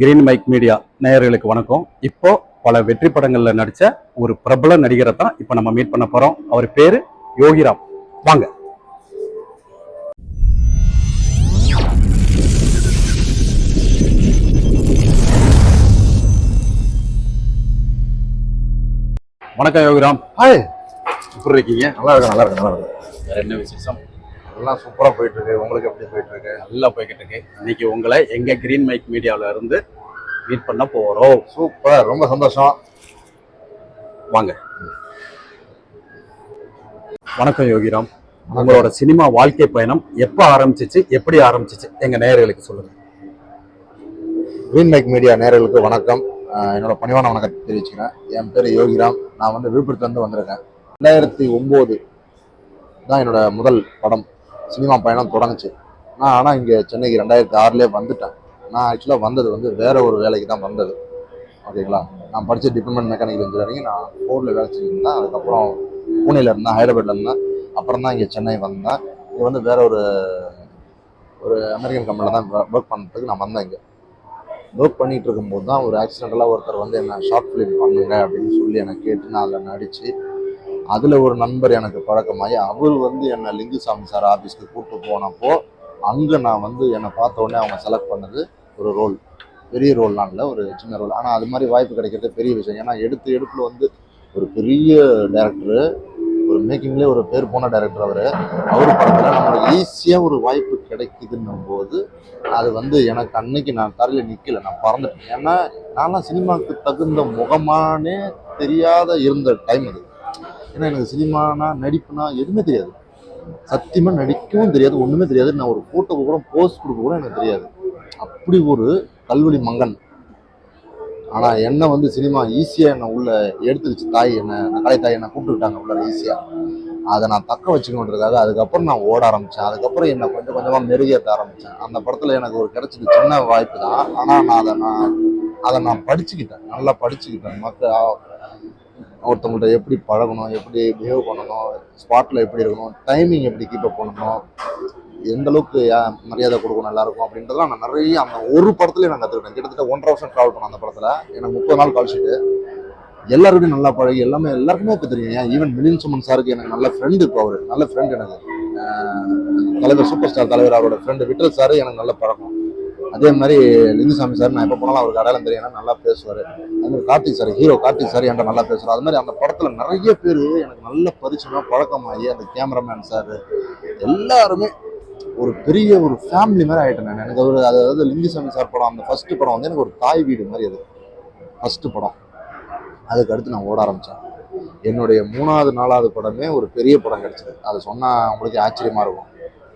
Green mic media நேயர்களுக்கு வணக்கம். இப்போ பல வெற்றி படங்கள்ல நடிச்ச ஒரு பிரபல நடிகரை தான் இப்போ நம்ம மீட் பண்ண போறோம். அவர் பேரு யோகிராம். வாங்க. வணக்கம் யோகிராம். ஹாய் எப்படி இருக்கீங்க? நல்லா இருக்கு நல்லா இருக்கு நல்லா இருக்கு வேற என்ன விசேஷம்? எல்லாம் சூப்பரா போயிட்டு இருக்கு உங்களுக்கு எப்படி போயிட்டு இருக்கு நல்லா போய்கிட்டு இருக்கு இன்னைக்கு உங்களை எங்க கிரீன் மைக் மீடியாவுல இருந்து மீட் பண்ண போறோம். சூப்பர். ரொம்ப சந்தோஷம். வாங்க. வணக்கம் யோகிராம். உங்களோட சினிமா வாழ்க்கை பயணம் எப்ப ஆரம்பிச்சிச்சு எப்படி ஆரம்பிச்சிச்சு? எங்க நேயர்களுக்கு சொல்லுங்க. கிரீன் மைக் மீடியா நேயர்களுக்கு வணக்கம். என்னோட பணிவான வணக்கத்தை தெரிவிச்சுக்கிறேன். என் பேர் யோகிராம். நான் வந்து விழுப்புரத்துலேருந்து வந்திருக்கேன். ரெண்டாயிரத்தி ஒம்பது தான் என்னோட முதல் படம். சினிமா பயணம் தொடங்குச்சு. நான் ஆனால் இங்கே சென்னைக்கு ரெண்டாயிரத்தி ஆறுலேயே வந்துட்டேன். நான் ஆக்சுவலாக வந்தது வந்து வேற ஒரு வேலைக்கு தான் வந்தது. ஓகேங்களா நான் படித்த டிபார்ட்மெண்ட் மெக்கானிக்கல் இன்ஜினியரிங் நான் ஃபோர்டில் வேலை செஞ்சுருந்தேன். அதுக்கப்புறம் பூனேல இருந்தேன் ஹைதராபாத்ல இருந்தேன். அப்புறம் தான் இங்கே சென்னை வந்தேன். இங்கே வந்து வேற ஒரு ஒரு அமெரிக்கன் கம்பெனியில் தான் ஒர்க் பண்ணுறதுக்கு நான் வந்தேன் இங்கே. ஒர்க் பண்ணிகிட்டு இருக்கும்போது தான் ஒரு ஆக்சிடென்டலாக ஒருத்தர் வந்து என்ன ஷார்ட் ஃபிலிம் பண்ணுங்க அப்படின்னு சொல்லி என்னை கேட்டு நான் அதில் நடித்து அதில் ஒரு நண்பர் எனக்கு பழக்கமாகி அவர் வந்து என்னை லிங்குசாமி சார் ஆஃபீஸ்க்கு கூப்பிட்டு போனப்போ அங்கே நான் வந்து என்னை பார்த்த உடனே அவங்க செலக்ட் பண்ணது ஒரு ரோல் பெரிய ரோல்லாம் இல்லை ஒரு சின்ன ரோல் ஆனால் அது மாதிரி வாய்ப்பு கிடைக்கிறது பெரிய விஷயம். ஏன்னா எடுத்து எடுப்பில் வந்து ஒரு பெரிய டேரக்டரு ஒரு மேக்கிங்லேயே ஒரு பேர் போன டேரக்டர் அவர். அவர் படத்தில் நம்மளுக்கு ஈஸியாக ஒரு வாய்ப்பு கிடைக்குதுன்னும் போது அது வந்து எனக்கு அன்னைக்கு நான் தரையில் நிற்கல நான் பறந்துட்டேன். ஏன்னா நான்லாம் சினிமாவுக்கு தகுந்த முகமானே தெரியாத இருந்த டைம் அது. ஏன்னா எனக்கு சினிமானா நடிப்புனா எதுவுமே தெரியாது. சத்தியமாக நடிக்கவும் தெரியாது ஒன்றுமே தெரியாது. நான் ஒரு ஃபோட்டோ கூட போஸ்ட் கொடுக்க கூட எனக்கு தெரியாது. அப்படி ஒரு கல்வெளி மங்கன். ஆனால் என்ன வந்து சினிமா ஈஸியாக என்னை உள்ள எடுத்துருச்சு. தாய் என்ன கலை தாய் என்னை கூப்பிட்டுக்கிட்டாங்க உள்ள ஈஸியாக அதை நான் தக்க வச்சுக்கணுன்றதுக்காக அதுக்கப்புறம் நான் ஓட ஆரம்பித்தேன் அதுக்கப்புறம் என்னை கொஞ்சம் கொஞ்சமாக மெருகேற்ற ஆரம்பித்தேன் அந்த படத்தில் எனக்கு ஒரு கிடைச்சது சின்ன வாய்ப்பு தான். ஆனால் நான் அதை நான் அதை நான் படிச்சுக்கிட்டேன். நல்லா படிச்சுக்கிட்டேன். மற்ற ஒருத்தவங்கள்ட்ட எப்படி பழகணும் எப்படி பிஹேவ் பண்ணணும் ஸ்பாட்டில் எப்படி இருக்கணும் டைமிங் எப்படி கீப்பப் பண்ணணும் எந்தளவுக்கு யா- மரியாதை கொடுக்கணும் எல்லாருக்கும் அப்படின்றதெல்லாம் நான் நிறைய அந்த ஒரு படத்துலேயே நான் கற்றுக்கிட்டேன் கிட்டத்தட்ட ஒன்றரை வருஷம் ட்ராவல் பண்ணேன் அந்த படத்தில். எனக்கு முப்பது நாள் கழிச்சுட்டு ஷீட்டு எல்லாருக்கிட்டையும் நல்லா பழகி எல்லாமே எல்லாருக்குமே இப்போ தெரியும். ஏன்? ஈவன் மிலின் சுமன் சாருக்கு எனக்கு நல்ல ஃப்ரெண்டு இப்போ அவர். நல்ல ஃப்ரெண்ட் எனக்கு. தலைவர் சூப்பர் ஸ்டார் தலைவர் அவரோட ஃப்ரெண்டு விட்டல் சார் எனக்கு நல்ல பழக்கம். அதே மாதிரி லிங்குசாமி சார் நான் எப்போ போனாலும் அவருக்கு அடையாளம் தெரியும். நல்லா பேசுவார். அது மாதிரி Karthik sir hero Karthik sir என்கிட்ட நல்லா பேசுவார். அது மாதிரி அந்த படத்தில் நிறைய பேர் எனக்கு நல்ல பரிச்சயமா பழக்கமாகி அந்த கேமராமேன் சார் எல்லாருமே ஒரு பெரிய ஒரு ஃபேமிலி மாதிரி ஆகிட்டேன் நான். எனக்கு ஒரு அதாவது லிங்குசாமி சார் படம் அந்த ஃபஸ்ட்டு படம் வந்து எனக்கு ஒரு தாய் வீடு மாதிரி அது. ஃபஸ்ட்டு படம். அதுக்கு அடுத்து நான் ஓட ஆரம்பித்தேன் என்னுடைய மூணாவது நாலாவது படமே ஒரு பெரிய படம் கிடச்சிது. அதை சொன்னால் உங்களுக்கு ஆச்சரியமாக இருக்கும்.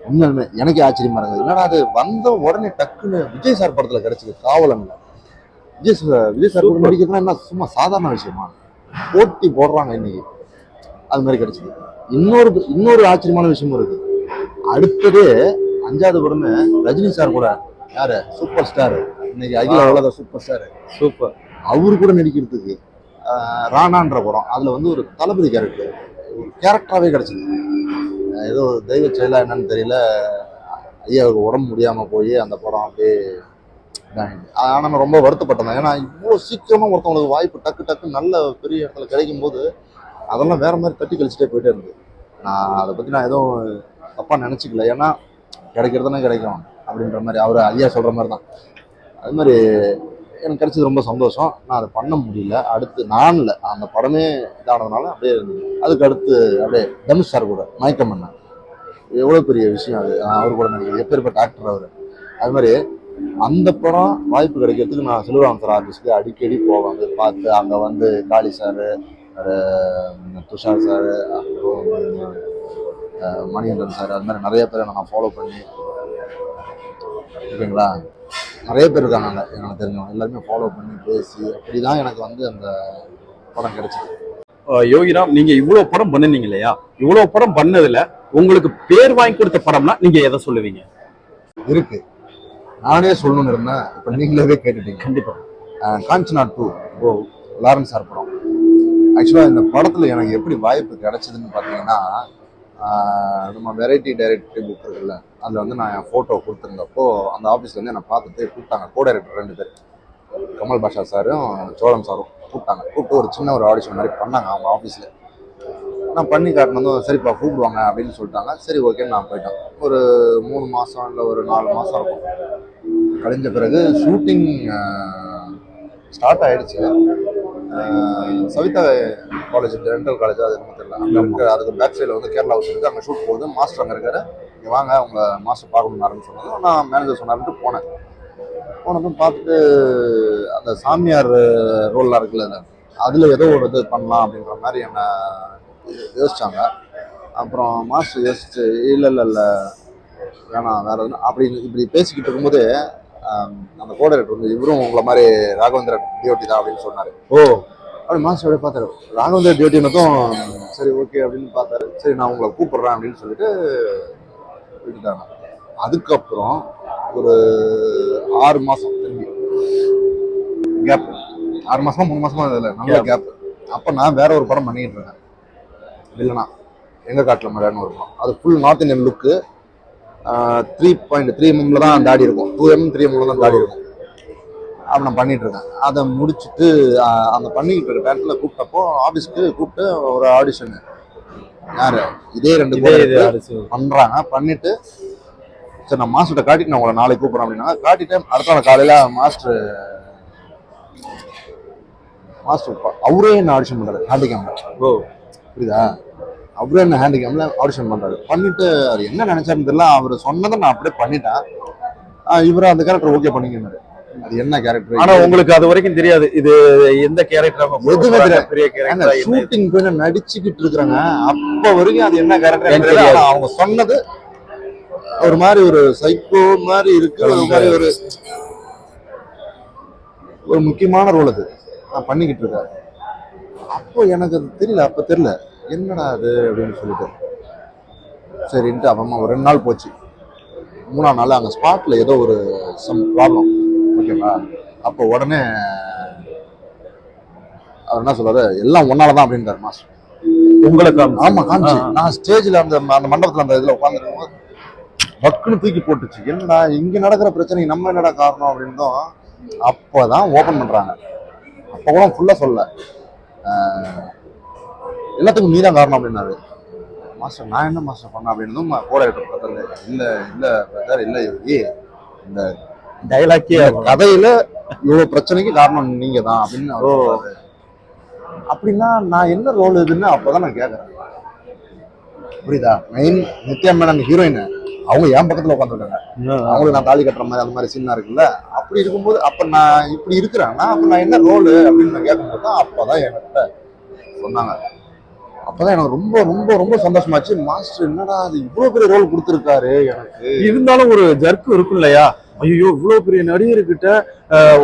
உண்மையுமே எனக்கு ஆச்சரியமா இருந்தது. என்னடா அது வந்த உடனே டக்குன்னு விஜய் சார் படத்தில் கிடைச்சது காவலன்ல விஜய் சார் விஜய் சார் நடிக்கிறதுனா என்ன சும்மா சாதாரண விஷயமா? போட்டி போடுறாங்க இன்னைக்கு. அது மாதிரி கிடைச்சது. இன்னொரு இன்னொரு ஆச்சரியமான விஷயமும் இருக்கு. அடுத்தது அஞ்சாவது படமே ரஜினி சார் கூட. யாரு? Super star. இன்னைக்கு அகில உலக சூப்பர் ஸ்டார். சூப்பர். அவரு கூட நடிக்கிறதுக்கு ராணான்ற படம். அதுல வந்து ஒரு தளபதி கேரக்டர் ஒரு கேரக்டராகவே கிடைச்சது. ஏதோ தெய்வ செயலாக என்னன்னு தெரியல. ஐயாவுக்கு உடம்பு முடியாமல் போய் அந்த படம் அப்படியே ஆனால் நம்ம நான் ரொம்ப வருத்தப்பட்டேன் ஏன்னா இவ்வளோ சீக்கிரமாக ஒருத்தவங்களுக்கு வாய்ப்பு டக்கு டக்கு நல்ல பெரிய இடத்துல கிடைக்கும் போது அதெல்லாம் வேற மாதிரி தட்டி கழிச்சுட்டே போயிட்டே இருந்தது. நான் அதை பற்றி நான் எதுவும் தப்பாக நினச்சிக்கல. ஏன்னா கிடைக்கிறதுனா கிடைக்கும் அப்படின்ற மாதிரி அவர் ஐயா சொல்கிற மாதிரி தான் அது மாதிரி எனக்கு கிடைச்சது ரொம்ப சந்தோஷம். நான் அதை பண்ண முடியல. அடுத்து நான் இல்லை. அந்த படமே இதானதுனால அப்படியே இருந்தது அதுக்கு அடுத்து அப்படியே தனுஷ் சார் கூட மயக்கம் பண்ணேன். எவ்வளோ பெரிய விஷயம் அது. அவர் கூட நினைக்கிறேன் எப்பேற்பட்ட ஆக்டர் அவர். அது மாதிரி அந்த படம் வாய்ப்பு கிடைக்கிறதுக்கு நான் செல்வராம் சார் ஆஃபீஸுக்கு அடிக்கடி போவேன். பார்த்து அங்கே வந்து காளி சார் துஷார் சார் அப்புறம் மணிகண்டன் சார் அது மாதிரி நிறைய பேரை நான் ஃபாலோ பண்ணி. ஓகேங்களா? நிறைய பேர் இருக்காங்க அங்கே எனக்கு தெரிஞ்சவங்க. எல்லாருமே ஃபாலோ பண்ணி பேசி அப்படி தான் எனக்கு வந்து அந்த படம் கிடைச்சது. யோகிராம் நீங்க இவ்வளவு படம் பண்ணுனீங்க இல்லையா? இவ்வளவு படம் பண்ணதுல உங்களுக்கு பேர் வாங்கி கொடுத்த படம்னா நீங்க எதை சொல்லுவீங்க? இருக்கு. நானே சொல்லணும்னு இருந்தேன். இப்போ நீங்களே கேட்டுட்டீங்க. கண்டிப்பா. அஹ் காஞ்சனா டூ ஓ லாரன்ஸ் சார் படம். ஆக்சுவலாக இந்த படத்தில் எனக்கு எப்படி வாய்ப்பு கிடைச்சதுன்னு பார்த்தீங்கன்னா நம்ம வெரைட்டி டைரக்டர் புக் இருக்குல்ல அதில் வந்து நான் என் ஃபோட்டோ கொடுத்துருந்தப்போ அந்த ஆஃபீஸில் வந்து என்னை பார்த்துட்டு கூப்பிட்டாங்க. கோ டைரக்டர் ரெண்டு பேர். கமல் பாஷா சாரும் சோழம் சாரும் கூப்பிட்டாங்க. கூப்பிட்டு ஒரு சின்ன ஒரு ஆடிஷன் மாதிரி பண்ணாங்க அவங்க ஆஃபீஸில் நான் பண்ணி காட்டினதும் சரிப்பா கூப்பிடுவாங்க அப்படின்னு சொல்லிட்டாங்க. சரி ஓகேன்னு நான் போயிட்டேன். ஒரு மூணு மாதம் இல்லை ஒரு நாலு மாதம் இருக்கும். கழிஞ்ச பிறகு ஷூட்டிங் ஸ்டார்ட் ஆகிடுச்சு சவிதா காலேஜ் டென்டல் காலேஜ் அது எதுவும் தெரியல. அங்கே இருக்க அதுக்கு பேக் சைடில் வந்து கேரளா ஹவுஸ் இருக்குது அங்கே ஷூட் போகுது. மாஸ்டர் அங்கே இருக்காரு. நீங்கள் வாங்க அவங்க மாஸ்டர் பார்க்கணும்னு சொன்னதும் நான் மேனேஜர் சொன்னார்ட்டு போனேன். போனதும் பார்த்துட்டு அந்த சாமியார் ரோல்லாம் இருக்குல்ல அதில். ஏதோ ஒரு இது பண்ணலாம் அப்படின்ற மாதிரி என்னை யோசித்தாங்க அப்புறம் மாஸ்டர் யோசிச்சு இல்லை இல்லை இல்லை. வேணாம் வேறு எதுவும் அப்படின்னு இப்படி பேசிக்கிட்டு இருக்கும்போது அந்த கோடைரேட்டர் வந்து இவரும் உங்களை மாதிரி ராகவேந்திரன் டிஓடி தான் அப்படின்னு சொன்னார். ஓ. அப்படி மாஸ்டர் அப்படியே பார்த்தாரு. ராகவேந்திர டியூட்டினதும் சரி ஓகே அப்படின்னு பார்த்தாரு. சரி நான் உங்களை கூப்பிடுறேன் அப்படின்னு சொல்லிட்டு விட்டுட்டாங்க. அதுக்கப்புறம் ஒரு ஆறு மாசம் திரும்பி. கேப் ஆறு மாசமா மூணு மாசமா இதில் நல்ல கேப் அப்போ நான் வேற ஒரு படம் பண்ணிக்கிட்டு இருக்கேன் இல்லைனா எங்க காட்டில் மழைன்னு ஒரு படம். அது full north Indian look three point three எம்எம்ல தான் தாடி இருக்கும். டூ எம் த்ரீ எம்ல தான் தாடி இருக்கும். அப்படி நான் பண்ணிட்டு இருக்கேன். அதை முடிச்சுட்டு அந்த பண்ணிக்கிட்டு இருக்க நேரத்தில் கூப்பிட்டப்போ ஆஃபீஸ்க்கு கூப்பிட்டு ஒரு ஆடிஷன் யாரு? இதே ரெண்டு பண்றாங்க. பண்ணிட்டு சரி நான் மாஸ்டர்கிட்ட காட்டிட்டு நான் உங்களை நாளைக்கு கூப்பிட்றேன் அப்படின்னா காட்டிட்டு அடுத்த நாள் காலையில மாஸ்டர் மாஸ்டர் அவரே என்ன ஆடிஷன் பண்றாரு? ஹேண்டிகேம்ல ஓ. புரியுதா? அவரே என்ன ஹேண்டிகேம்ல ஆடிஷன் பண்றாரு. பண்ணிட்டு அவர் என்ன நினைச்சாருன்னு தெரியல. அவர் சொன்னதை நான் அப்படியே பண்ணிட்டேன். இவரு அந்த கேரக்டர் ஓகே பண்ணிக்கினாரு அது என்ன கேரக்டர் ஆனா உங்களுக்கு அது வரைக்கும் தெரியாது. இது எந்த கேரக்டர் எதுவுமே தெரியாது. பெரிய கேரக்டர் ஷூட்டிங் போய் நடிச்சுக்கிட்டு இருக்கிறாங்க. அப்ப வரைக்கும் அது என்ன கேரக்டர் அவங்க சொன்னது ஒரு மாதிரி ஒரு சைக்கோ மாதிரி இருக்கு. ஒரு மாதிரி ஒரு ஒரு முக்கியமான ரோல் அது. நான் பண்ணிக்கிட்டு இருக்கேன். அப்போ எனக்கு அது தெரியல. அப்ப தெரியல. என்னடா அது அப்படின்னு சொல்லிட்டு. சரின்ட்டு அப்புறமா ஒரு ரெண்டு நாள் போச்சு. மூணாம் நாள் அங்கே ஸ்பாட்ல ஏதோ ஒரு சம் ப்ராப்ளம் ஓகேவா அப்போ உடனே அவர் என்ன சொல்றாரு? எல்லாம் ஒன்னால தான் அப்படின்றாரு மாஸ்டர் உங்களுக்கு ஆமா காமிச்சு. நான் ஸ்டேஜ்ல அந்த அந்த மண்டபத்துல அந்த இதுல உட்காந்துருக்கும் பக்குன்னு தூக்கி போட்டுச்சு. என்னடா இங்க நடக்கிற பிரச்சனைக்கு நம்ம என்னடா காரணம் அப்படின்னும் அப்பதான் ஓபன் பண்றாங்க. அப்ப கூட ஃபுல்லா சொல்ல எல்லாத்துக்கும் நீதான் காரணம் அப்படின்னாரு. மாஸ்டர் நான் என்ன மாஸ்டர் பண்ணேன்? அப்படின்னு கூட பிரதர் இல்ல இல்ல பிரதர் இல்ல யோகி இந்த டைலாக்கே கதையில இவ்வளவு பிரச்சனைக்கு காரணம் நீங்க தான் அப்படின்னு. அப்படின்னா நான் என்ன ரோல் இதுன்னு அப்பதான் நான் கேக்குறேன். புரியுதா? மெயின் நித்யா மேனன் ஹீரோயின் அவங்க என் பக்கத்துல உட்காந்துருக்காங்க அவங்களுக்கு நான் தாலி கட்டுற மாதிரி அந்த மாதிரி சீனா இருக்குல்ல. அப்படி இருக்கும்போது அப்ப நான் இப்படி இருக்கிறேன்னா அப்ப நான் என்ன ரோலு அப்படின்னு நான் கேட்கும்போது தான் அப்பதான் என்கிட்ட சொன்னாங்க. அப்பதான் எனக்கு ரொம்ப ரொம்ப ரொம்ப சந்தோஷமாச்சு. மாஸ்டர் என்னடா அது இவ்வளவு பெரிய ரோல் கொடுத்துருக்காரு எனக்கு. இருந்தாலும் ஒரு ஜர்க்கு இருக்கும் இல்லையா? ஐயோ இவ்வளவு பெரிய நடிகர்கிட்ட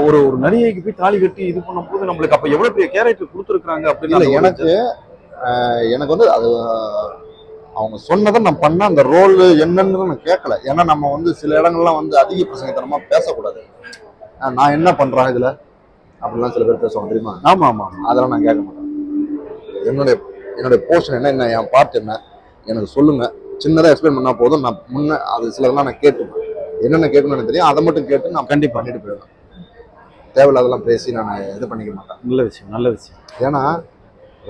ஒரு ஒரு நடிகைக்கு போய் தாலி கட்டி இது பண்ணும்போது நம்மளுக்கு அப்ப எவ்வளவு பெரிய கேரக்டர் கொடுத்துருக்காங்க அப்படின்னு எனக்கு எனக்கு வந்து அது அவங்க சொன்னதை நான் பண்ண அந்த ரோல் என்னன்னு நான் கேட்கல. ஏன்னா நம்ம வந்து சில இடங்கள்லாம் வந்து அதிக பிரசங்கத்தனமா பேசக்கூடாது. நான் என்ன பண்றேன் இதுல? அப்படிலாம் சில பேர் பேசுவாங்க தெரியுமா? ஆமா ஆமா. அதெல்லாம் நான் கேட்க மாட்டேன். என்னுடைய என்னுடைய போர்ஷன் என்ன என்ன என் பார்ட் என்ன எனக்கு சொல்லுங்க. சின்னதாக எக்ஸ்பிளைன் பண்ணா போதும். நான் முன்ன அது சிலதெல்லாம் நான் கேட்டுப்பேன். என்னென்ன கேட்கணும்னு எனக்கு தெரியும். அதை மட்டும் கேட்டு நான் கண்டிப்பா. பண்ணிட்டு போயிடுவேன். தேவையில்லாதெல்லாம் பேசி நான் இது பண்ணிக்க மாட்டேன். நல்ல விஷயம் நல்ல விஷயம். ஏன்னா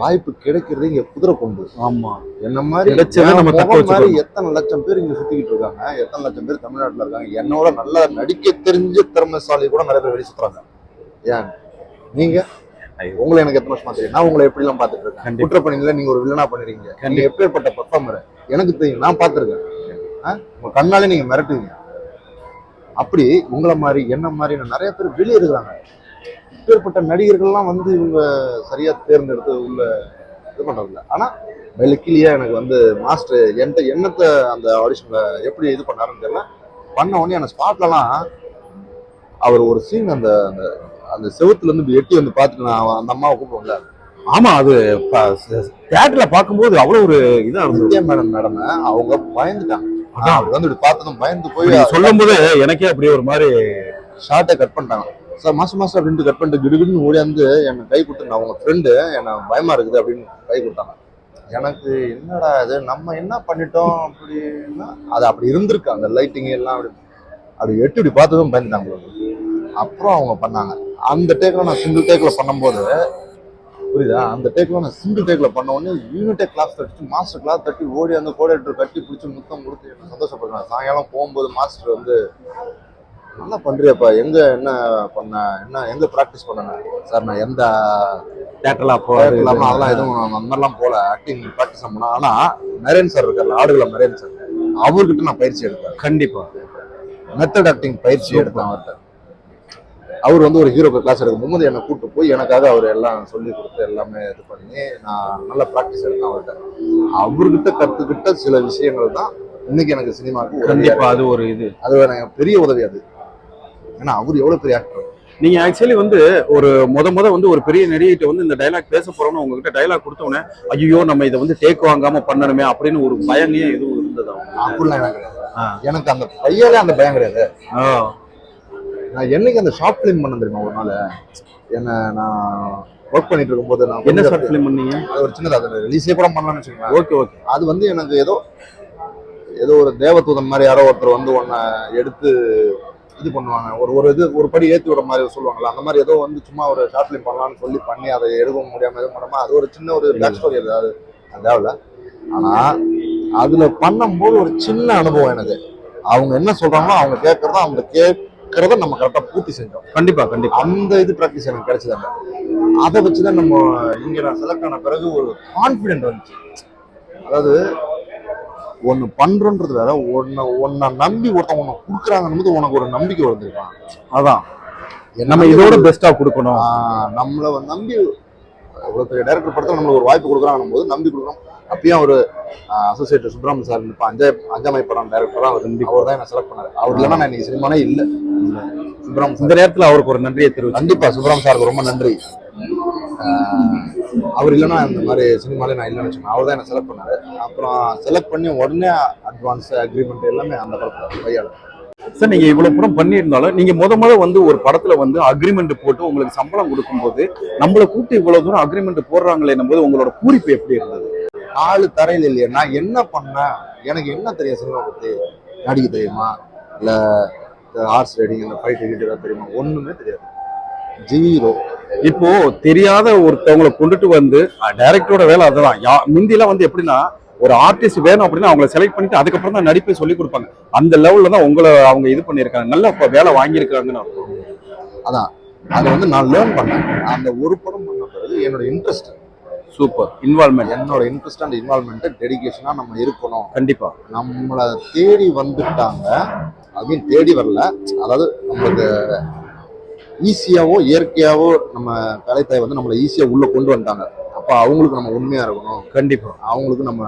வாய்ப்பு கிடைக்கிறது இங்க குதிரை கொண்டு ஆமா. என்ன மாதிரி. எத்தனை லட்சம் பேர் இங்க சுத்திக்கிட்டு இருக்காங்க எத்தனை லட்சம் பேர் தமிழ்நாட்டுல இருக்காங்க என்னோட நல்லா நடிக்க தெரிஞ்ச திறமைசாலி கூட நிறைய பேர் வெளியே சுத்துறாங்க. ஏன்? நீங்க ஐயோ. உங்களை எனக்கு எத்தனை வருஷமா தெரியும். நான் உங்களை எப்படி எல்லாம் பாத்துட்டு இருக்கேன். குற்றப்பணியில நீங்க ஒரு வில்லனா பண்ணிருக்கீங்க. நீங்க. எப்பேற்பட்ட பர்ஃபார்மர் எனக்கு தெரியும். நான் பார்த்திருக்கேன்? உங்க கண்ணாலே நீங்க மிரட்டுவீங்க. அப்படி உங்களை மாதிரி என்ன மாதிரி நிறைய பேர் வெளியே இருக்கிறாங்க. இப்பேற்பட்ட நடிகர்கள்லாம் வந்து இவங்க சரியா தேர்ந்தெடுத்து உள்ள இது பண்றதில்ல. ஆனா வெளுக்கிலியா எனக்கு வந்து மாஸ்டர் என்கிட்ட என்னத்தை அந்த ஆடிஷன்ல எப்படி இது பண்ணாருன்னு தெரியல. பண்ண உடனே அந்த ஸ்பாட்லலாம் அவர் ஒரு சீன் அந்த அந்த அந்த செவுத்துல இருந்து எட்டி வந்து பார்த்துட்டு நான் அந்த அம்மாவை கூப்பிடுவோம்ல ஆமா அது தியேட்டர்ல பார்க்கும்போது அவ்வளவு ஒரு இதா இருந்தது. மேடம் மேடம் அவங்க பயந்துட்டாங்க. அதான். அவர் வந்து இப்படி பார்த்ததும் பயந்து போய் சொல்லும் போது எனக்கே அப்படியே ஒரு மாதிரி ஷார்ட்டை கட் பண்ணிட்டாங்க. சார் மாசம் மாசம் அப்படின்ட்டு கட் பண்ணிட்டு கிடுகிடுன்னு ஓடியாந்து என்னை கை கொடுத்து அவங்க ஃப்ரெண்டு என்னை பயமா இருக்குது அப்படின்னு கை கொடுத்தாங்க. எனக்கு என்னடா இது நம்ம என்ன பண்ணிட்டோம் அப்படின்னா அது அப்படி இருந்திருக்கு அந்த லைட்டிங் எல்லாம் அப்படி. அப்படி எட்டு இப்படி பார்த்ததும் பயந்துட்டாங்க. அப்புறம் அவங்க பண்ணாங்க. அந்த டேக்ல நான் சிங்கிள் டேக்ல பண்ணும்போது புரியுதா? அந்த டேக்ல நான் சிங்கிள் டேக்ல பண்ண உடனே யூனிட்டே கிளாஸ் தட்டி மாஸ்டர் கிளாஸ் தட்டி ஓடி அந்த கோடேட்டர் கட்டி பிடிச்சி முத்தம் கொடுத்து என்ன சந்தோஷப்படுறேன் சாயங்காலம் போகும்போது மாஸ்டர் வந்து நல்லா பண்றியப்பா எங்க என்ன பண்ண என்ன எங்க ப்ராக்டிஸ் பண்ண சார் நான் எந்த தேட்டர்ல அப்போ தேட்டர் இல்லாம அதெல்லாம் எதுவும் அந்த மாதிரிலாம் போல ஆக்டிங் ப்ராக்டிஸ் பண்ண. ஆனா நரேன் சார் இருக்கார்ல ஆடுகளம் நரேன் சார் அவர்கிட்ட நான் பயிற்சி எடுத்தேன். கண்டிப்பா. மெத்தட் ஆக்டிங் பயிற்சி எடுத்தேன் அவர்கிட்ட. அவர் வந்து ஒரு ஹீரோக்கு கிளாஸ் எடுக்கும்போது என்னை கூட்டு போய் எனக்காக அவர் எல்லாம் சொல்லி கொடுத்து எல்லாமே இது பண்ணி நான் நல்ல ப்ராக்டிஸ் எடுத்தேன் அவர்கிட்ட. அவர்கிட்ட கத்துக்கிட்ட சில விஷயங்கள் தான் இன்னைக்கு எனக்கு சினிமாவுக்கு உதவியா கண்டிப்பா அது ஒரு இது. அது எனக்கு பெரிய உதவி அது. ஏன்னா அவர் எவ்வளவு பெரிய ஆக்டர் நீங்க ஆக்சுவலி வந்து ஒரு முத முத வந்து ஒரு பெரிய நடிகைட்ட வந்து இந்த டைலாக் பேச போறோம்னு உங்ககிட்ட டைலாக் கொடுத்த உடனே ஐயோ நம்ம இதை வந்து டேக் வாங்காம பண்ணணுமே அப்படின்னு ஒரு பயமே எதுவும் இருந்ததா அப்படிலாம் எனக்கு கிடையாது. எனக்கு அந்த பையனே அந்த பயம் கிடையாது. நான் என்னைக்கு அந்த ஷார்ட் ஃபிலிம் பண்ண தெரியுமா ஒரு நாள்? என்ன நான் ஒர்க் பண்ணிட்டு இருக்கும்போது நான் என்ன ஷார்ட் ஃபிலிம் பண்ணீங்க? அது ஒரு சின்னது அதில் ரிலீஸே கூட பண்ணலாம்னு வச்சுக்கோங்களேன். ஓகே ஓகே அது வந்து எனக்கு ஏதோ ஏதோ ஒரு தேவதூதன் மாதிரி யாரோ ஒருத்தர் வந்து உன்னை எடுத்து இது பண்ணுவாங்க. ஒரு ஒரு இது ஒரு படி ஏற்றி விட மாதிரி சொல்லுவாங்கல்ல அந்த மாதிரி ஏதோ வந்து சும்மா ஒரு ஷார்ட் ஃபிலிம் பண்ணலாம்னு சொல்லி பண்ணி அதை எடுக்க முடியாம எதுவும் பண்ணாம அது ஒரு சின்ன ஒரு பேக் ஸ்டோரி அது அது அது தேவையில்ல. ஆனா அதுல பண்ணும்போது ஒரு சின்ன அனுபவம் எனக்கு. அவங்க என்ன சொல்றாங்களோ அவங்க கேட்கறத அவங்க கேட்கறத நம்ம கரெக்டா பூர்த்தி செஞ்சோம். கண்டிப்பா கண்டிப்பா. அந்த இது ப்ராக்டிஸ் எனக்கு கிடைச்சதாங்க. அதை வச்சுதான் நம்ம இங்க நான் செலக்ட் ஆன பிறகு ஒரு கான்ஃபிடென்ட் வந்துச்சு. அதாவது ஒன்னு பண்றோன்றது வேற ஒன்ன ஒன்ன நம்பி ஒருத்தன் உன்னை கொடுக்குறாங்கன்னு உனக்கு ஒரு நம்பிக்கை வந்துருக்கான். அதான். நம்ம இதோட பெஸ்டா கொடுக்கணும். நம்மள நம்பி இவ்வளவு பெரிய டைரக்டர் படத்துல நம்மளுக்கு ஒரு வாய்ப்பு கொடுக்குறாங்க போது நம்பி கொடுக்குறோம் அப்பயும் ஒரு அசோசியேட் சுப்ரமணிய சார் இப்ப அஞ்சா அஞ்சாமை படம் டைரக்டர் அவர். அவர் தான் என்ன செலக்ட் பண்ணாரு. அவர் இல்லைன்னா நான் இன்னைக்கு சினிமானே இல்ல. சுப்ரமணியம் இந்த நேரத்துல அவருக்கு ஒரு நன்றியை தெரிவிச்சு கண்டிப்பா சுப்ரம் சாருக்கு ரொம்ப நன்றி. அவர் இல்லைன்னா இந்த மாதிரி சினிமாலே நான் இல்லைன்னு வச்சுக்கோங்க. அவர் தான் என்ன செலக்ட் பண்ணாரு. அப்புறம் செலக்ட் பண்ணி உடனே அட்வான்ஸ் அக்ரிமெண்ட் எல்லாமே அந்த படத்துல கையாள. சார் நீங்க இவ்வளவு படம் பண்ணியிருந்தாலும் நீங்க முத முத வந்து ஒரு படத்துல வந்து அக்ரிமெண்ட் போட்டு உங்களுக்கு சம்பளம் கொடுக்கும்போது நம்மளை கூப்பிட்டு இவ்வளவு தூரம் அக்ரிமெண்ட் போடுறாங்களே போது உங்களோட பூரிப்பு எப்படி இருந்தது? ஆளு தரையில் இல்லையா? நான் என்ன பண்ணேன்? எனக்கு என்ன தெரியும் சினிமா பத்தி? நடிக்க தெரியுமா? இல்ல ஹார்ஸ் ரைடிங் இந்த ஃபைட் எடிட்டரா தெரியுமா? ஒண்ணுமே தெரியாது. ஜீரோ இப்போ தெரியாத ஒருத்தவங்களை கொண்டுட்டு வந்து டைரக்டரோட வேலை அதுதான். யா முந்திலாம் வந்து எப்படின்னா ஒரு ஆர்டிஸ்ட் வேணும் அப்படின்னா அவங்கள செலக்ட் பண்ணிட்டு அதுக்கப்புறம் தான் நடிப்பை சொல்லி கொடுப்பாங்க. அந்த லெவல்ல தான் உங்களை அவங்க இது பண்ணியிருக்காங்க. நல்ல இப்ப வேலை வாங்கியிருக்காங்கன்னு அர்த்தம். அதை வந்து நான் லேர்ன் பண்ணேன். அந்த ஒரு படம் பண்ண பிறகு என்னோட இன்ட்ரெஸ்ட் சூப்பர் இன்வால்மெண்ட் என்னோட இன்ட்ரெஸ்ட் அண்ட் இன்வால்மெண்ட் டெடிகேஷனா நம்ம இருக்கணும். கண்டிப்பா. நம்மளை தேடி வந்துட்டாங்க. ஐ மீன் தேடி வரல. அதாவது நம்மளுக்கு ஈஸியாவோ இயற்கையாவோ நம்ம வேலைத்தாய் வந்து நம்மளை ஈஸியா உள்ள கொண்டு வந்துட்டாங்க. அப்ப அவங்களுக்கு நம்ம உண்மையா இருக்கணும். கண்டிப்பா. அவங்களுக்கு நம்ம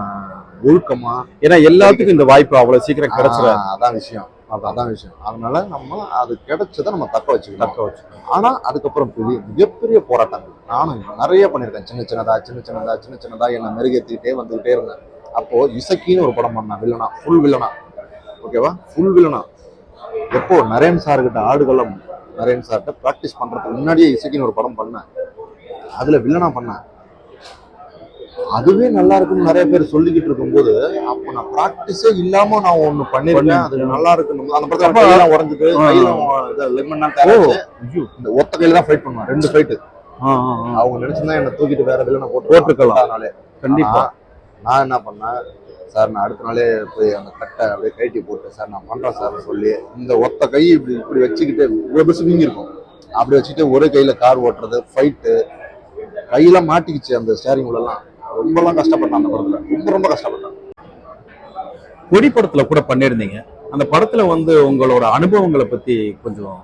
ஒழுக்கமா ஏன்னா எல்லாத்துக்கும் இந்த வாய்ப்பு அவ்வளவு சீக்கிரம் கிடைச்சிடாது. அதான் விஷயம். அதான். விஷயம். அதனால நம்ம அது கிடைச்சதை நம்ம தக்க வச்சுக்கணும். தக்க வச்சு ஆனா அதுக்கப்புறம் பெரிய மிகப்பெரிய போராட்டங்கள். நானும் நிறைய பண்ணியிருக்கேன். சின்ன சின்னதா சின்ன சின்னதா சின்ன சின்னதா என்னை மெருகேற்றிக்கிட்டே வந்துகிட்டே இருந்தேன். அப்போ இசக்கின்னு ஒரு படம் பண்ணேன். வில்லனா ஃபுல் வில்லனா ஓகேவா ஃபுல் வில்லனா எப்போ நரேன் சார் கிட்ட ஆடுகளம் நரேன் சார்கிட்ட ப்ராக்டிஸ் பண்றதுக்கு முன்னாடியே இசக்கின்னு ஒரு படம் பண்ணேன். அதுல வில்லனா பண்ணேன். அதுவே நல்லா இருக்குன்னு நிறைய பேர் சொல்லிக்கிட்டு இருக்கும்போது அப்போ நான் ப்ராக்டிஸே இல்லாம நான் ஒண்ணு பண்ணிருக்கேன். அது நல்லா இருக்குன்னு அந்த படத்துல கையெல்லாம் உடஞ்சிட்டு. கையில லெமன் ஓ. இந்த ஒத்த கையில தான் ஃபைட் பண்ணுவேன். ரெண்டு ஃபைட் ஆ, ஆ, ஆ. அவங்க நினைச்சிருந்தா என்ன தூக்கிட்டு வேற வில்லனை போட்டு போட்டிருக்கலாம். அதனாலே. கண்டிப்பா. நான் என்ன பண்ணேன்? சார் நான் அடுத்த நாளே போய் அந்த கட்டை அப்படியே கைட்டி போட்டு சார் நான் பண்றேன் சார் சொல்லி இந்த ஒத்த கை இப்படி இப்படி வச்சுக்கிட்டு இவ்வளவு பெருசு வீங்கி இருக்கும் அப்படி வச்சுட்டு ஒரே கையில கார் ஓட்டுறது ஃபைட்டு கையில மாட்டிக்கிச்சு அந்த ஸ்டேரிங் உள்ளலாம் ரொம்பலாம் கஷ்டப்பட்டேன் அந்த படத்துல. ரொம்ப ரொம்ப கஷ்டப்பட்டேன். கொடி படத்துல கூட பண்ணிருந்தீங்க அந்த படத்துல வந்து உங்களோட அனுபவங்களை பத்தி கொஞ்சம்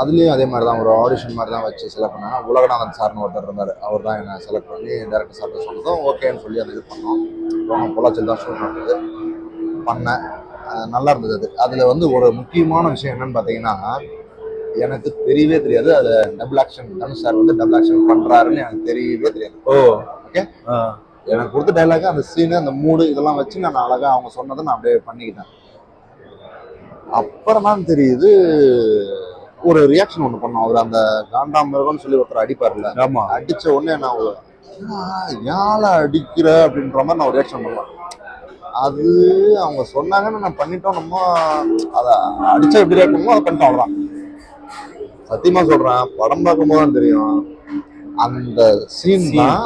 அதுலேயும் அதே மாதிரி தான் ஒரு ஆடிஷன் மாதிரி தான் வச்சு செலக்ட் பண்ணேன் உலகநாதன் சார்னு ஒருத்தர் இருந்தார். அவர் தான் என்னை செலக்ட் பண்ணி டேரக்டர் சார்ட்ட சொன்னதும் ஓகேன்னு சொல்லி அதை இது பண்ணோம். அப்புறம் பொள்ளாச்சியில் தான் ஷூட் நடந்தது. பண்ணேன். நல்லா இருந்தது அது. அதில் வந்து ஒரு முக்கியமான விஷயம் என்னன்னு பார்த்தீங்கன்னா எனக்கு தெரியவே தெரியாது. அதில் டபுள் ஆக்ஷன் தனுஷ் சார் வந்து டபுள் ஆக்ஷன் பண்ணுறாருன்னு எனக்கு தெரியவே தெரியாது. ஓ. ஆ, எனக்கு கொடுத்த டைலாக் அந்த சீனு அந்த மூடு இதெல்லாம் வச்சு நான் அழகா அவங்க சொன்னதை நான் அப்படியே பண்ணிக்கிட்டேன். அப்புறம் தான் தெரியுது ஒரு ரியாக்ஷன் ஒன்று பண்ணோம். அவர் அந்த காண்டாமிருகம்னு சொல்லி ஒருத்தர் அடிப்பார்ல ஆமா. அடிச்ச உடனே நான் ஒரு, "என்னடா, யாழ அடிக்கிற? அப்படின்ற மாதிரி நான் ஒரு ரியாக்ஷன் பண்ணேன் அது அவங்க சொன்னாங்கன்னு நான் பண்ணிட்டோம். நம்ம அதை அடிச்சா எப்படி ரியாக்ட் பண்ணுமோ அதை பண்ணிட்டோம் அவ்வளோதான் சத்தியமா சொல்றேன் படம் பார்க்கும் போது தான் தெரியும். அந்த சீன். தான்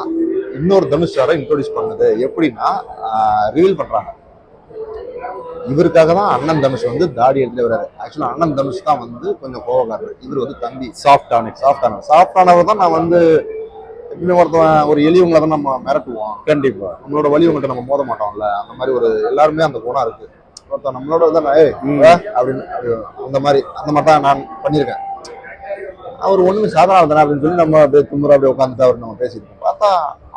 இன்னொரு தனுஷ் சாரை இன்ட்ரோடியூஸ் பண்ணுது. எப்படின்னா ரிவீல் பண்றாங்க. இவருக்காக தான் அண்ணன் தனுஷ் வந்து தாடி எடுத்துட்டு வர்றாரு. ஆக்சுவலா அண்ணன் தனுஷ் தான் வந்து கொஞ்சம் கோவக்காரர். இவர் வந்து தம்பி. சாஃப்ட் ஆன சாஃப்டானவர் சாஃப்டானவர் தான் நான் வந்து எப்படியும் ஒருத்தவன் ஒரு எளியவங்களை தான் நம்ம மிரட்டுவோம். கண்டிப்பா. நம்மளோட வலியவங்கிட்ட நம்ம மோத மாட்டோம்ல. அந்த மாதிரி ஒரு எல்லாருமே அந்த குணம் இருக்கு. ஒருத்தன் நம்மளோட வந்து அப்படின்னு அப்படி அந்த மாதிரி அந்த மாதிரி தான் நான் பண்ணியிருக்கேன். அவர் ஒண்ணுமே சாதாரண தானே அப்படின்னு சொல்லி நம்ம அப்படியே தும்புற அப்படியே உட்காந்துட்டு அவர் நம்ம பேசியிருக்கோம் பார்த்தா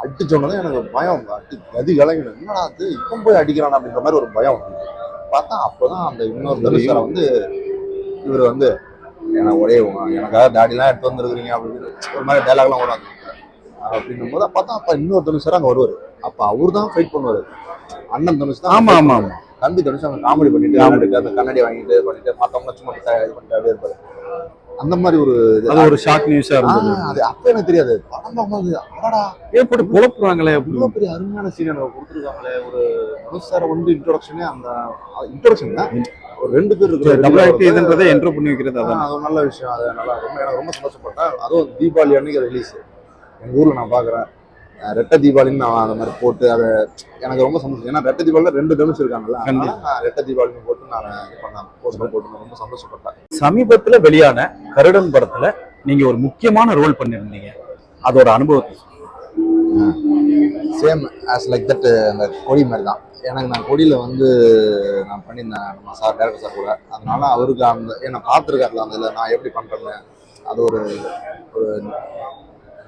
அடிச்சோன்னதும் எனக்கு பயம். அடி கதி கலங்கிடும். என்னடா அது இவன் போய் அடிக்கிறான் அப்படின்ற மாதிரி ஒரு பயம். பார்த்தா அப்போதான் அந்த இன்னொரு தனுஷரை வந்து இவர் வந்து எனக்கு ஒரே எனக்காக தாடிலாம் எடுத்து வந்துருக்குறீங்க. அப்படின்னு ஒரு மாதிரி டைலாக்லாம் வரும் அப்படின்னும் போது பார்த்தா அப்ப இன்னொரு தனுஷர் அங்க வருவாரு. அப்ப அவர் தான் ஃபைட் பண்ணுவாரு. அண்ணன் தனுஷ் தான் ஆமா fight ஆமா. தனுஷ் அங்க காமெடி பண்ணிட்டு காமெடி அந்த கண்ணாடி வாங்கிட்டு பண்ணிட்டு மத்தவங்க சும்மா இது பண்ணிட்டு அப்படியே இருப்பாரு. அந்த மாதிரி ஒரு. அது ஒரு ஷாக் நியூஸா இருந்தது. அது அப்ப எனக்கு தெரியாது. படம் பார்க்கும்போது அடடா. ஏன் போட்டு குழப்புறாங்களே இவ்வளவு பெரிய அருமையான சீன் எனக்கு கொடுத்துருக்காங்களே. ஒரு தனுஷ் சாரை வந்து இன்ட்ரோடக்ஷனே அந்த இன்ட்ரோடக்ஷன் தான். ஒரு ரெண்டு பேர் இருக்கிற டபுள் ஆக்டி இதுன்றதை என்ட்ரு பண்ணி வைக்கிறது அதான். அது ஒரு நல்ல விஷயம். அது நல்லா ரொம்ப எனக்கு ரொம்ப சந்தோஷப்பட்டேன். அதுவும் தீபாவளி அன்னைக்கு ரிலீஸ் எங்க ஊர்ல நான் பாக்குறேன். அஹ் ரெட்டை தீபாவளின்னு நான் அந்த மாதிரி போட்டு அதை எனக்கு ரொம்ப சந்தோஷம். ஏன்னா ரெட்டை தீபாவளில ரெண்டு தனுஷ் இருக்காங்கல்ல நான் ரெட்டை தீபாவளின்னு போட்டு நான் பண்ணேன். போஸ்டர் போட்டு ரொம்ப சந்தோஷப்பட்டேன். சமீபத்துல வெளியான கருடன் படத்துல நீங்க ஒரு முக்கியமான ரோல் பண்ணிருந்தீங்க அதோட அனுபவத்தை சேம் ஆஸ் லைக் தட் அந்த கொடி மாதிரி தான். எனக்கு நான் கொடியில வந்து நான் பண்ணியிருந்தேன். நம்ம சார் டேரக்டர் சார் கூட. அதனால அவருக்கு அந்த என்னை பார்த்துருக்காருல அந்த இதில் நான் எப்படி பண்ணுறேன்னு அது ஒரு ஒரு